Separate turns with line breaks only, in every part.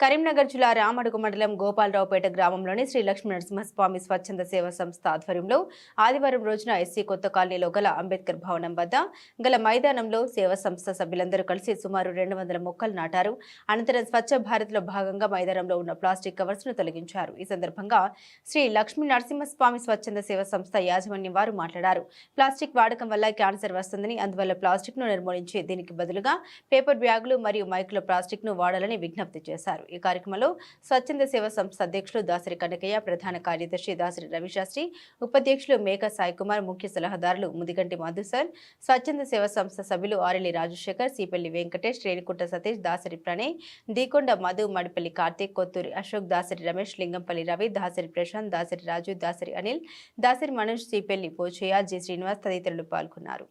కరీంనగర్ జిల్లా రామడుగు మండలం గోపాలరావుపేట గ్రామంలోని శ్రీ లక్ష్మీ నరసింహస్వామి స్వచ్ఛంద సేవా సంస్థ ఆధ్వర్యంలో ఆదివారం రోజున ఎస్సీ కొత్త కాలనీలో గల అంబేద్కర్ భవనం వద్ద గల మైదానంలో సేవా సంస్థ సభ్యులందరూ కలిసి సుమారు రెండు వందల మొక్కలు నాటారు. అనంతరం స్వచ్ఛ భారత్లో భాగంగా మైదానంలో ఉన్న ప్లాస్టిక్ కవర్స్ను తొలగించారు. ఈ సందర్భంగా శ్రీ లక్ష్మీ నరసింహస్వామి స్వచ్ఛంద సేవా సంస్థ యాజమాన్యం వారు మాట్లాడారు. ప్లాస్టిక్ వాడకం వల్ల క్యాన్సర్ వస్తుందని అందువల్ల ప్లాస్టిక్ను నిర్మూలించి దీనికి బదులుగా పేపర్ బ్యాగులు మరియు మైకుల ప్లాస్టిక్ను వాడాలని విజ్ఞప్తి చేశారు. ఈ కార్యక్రమంలో స్వచ్ఛంద సేవా సంస్థ అధ్యక్షులు దాసరి కనకయ్య ప్రధాన కార్యదర్శి దాసరి రవిశాస్త్రి ఉపాధ్యక్షులు మేక సాయి కుమార్ ముఖ్య సలహాదారులు ముదిగంటి మధుసర్ స్వచ్ఛంద సేవా సంస్థ సభ్యులు ఆరెల్లి రాజశేఖర్ సిపల్లి వెంకటేష్ రేణికుంట సతీష్ దాసరి ప్రణయ్ దీకొండ మధు మడిపల్లి కార్తీక్ కొత్తూరి అశోక్ దాసరి రమేష్ లింగంపల్లి రవి దాసరి ప్రశాంత్ దాసరి రాజు దాసరి అనిల్ దాసరి మనోజ్ సిపెల్లి పోచయ్య జి శ్రీనివాస్ తదితరులు పాల్గొన్నారు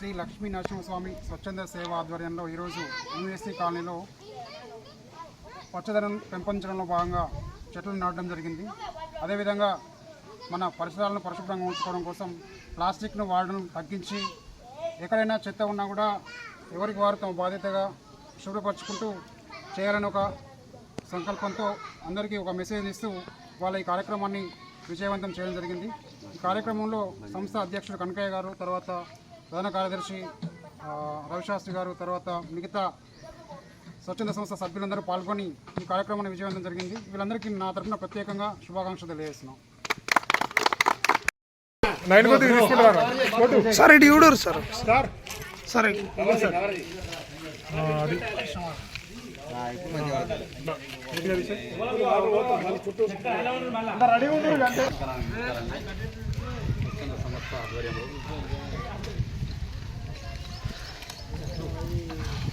శ్రీ లక్ష్మీ నరసింహస్వామి స్వచ్ఛంద సేవ ఆధ్వర్యంలో ఈరోజు యూఎస్సీ కాలనీలో పచ్చదనం పెంపొందడంలో భాగంగా చెట్లు నాటడం జరిగింది. అదేవిధంగా మన పరిసరాలను పరిశుభ్రంగా ఉంచుకోవడం కోసం ప్లాస్టిక్ను వాడడం తగ్గించి ఎక్కడైనా చెత్త ఉన్నా కూడా ఎవరికి వారు తమ బాధ్యతగా శుభ్రపరచుకుంటూ చేయాలని ఒక సంకల్పంతో అందరికీ ఒక మెసేజ్ ఇస్తూ వాళ్ళ ఈ కార్యక్రమాన్ని విజయవంతం చేయడం జరిగింది. ఈ కార్యక్రమంలో సంస్థ అధ్యక్షుడు కనకయ్య గారు తర్వాత ప్రధాన కార్యదర్శి రవిశాస్త్రి గారు తర్వాత మిగతా స్వచ్ఛంద సంస్థ సభ్యులందరూ పాల్గొని ఈ కార్యక్రమాన్ని విజయవంతం జరిగింది. వీళ్ళందరికీ నా తరఫున ప్రత్యేకంగా శుభాకాంక్షలు తెలియజేస్తున్నాం.
సార్ ఇటు చూడరు సార్. సార్.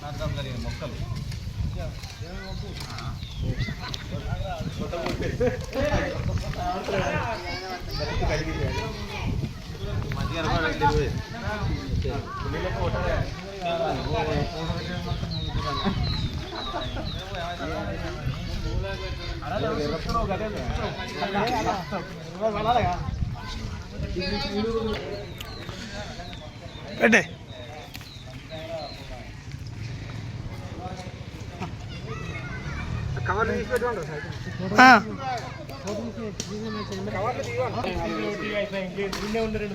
ఇటు. పెట్టే ఉండండి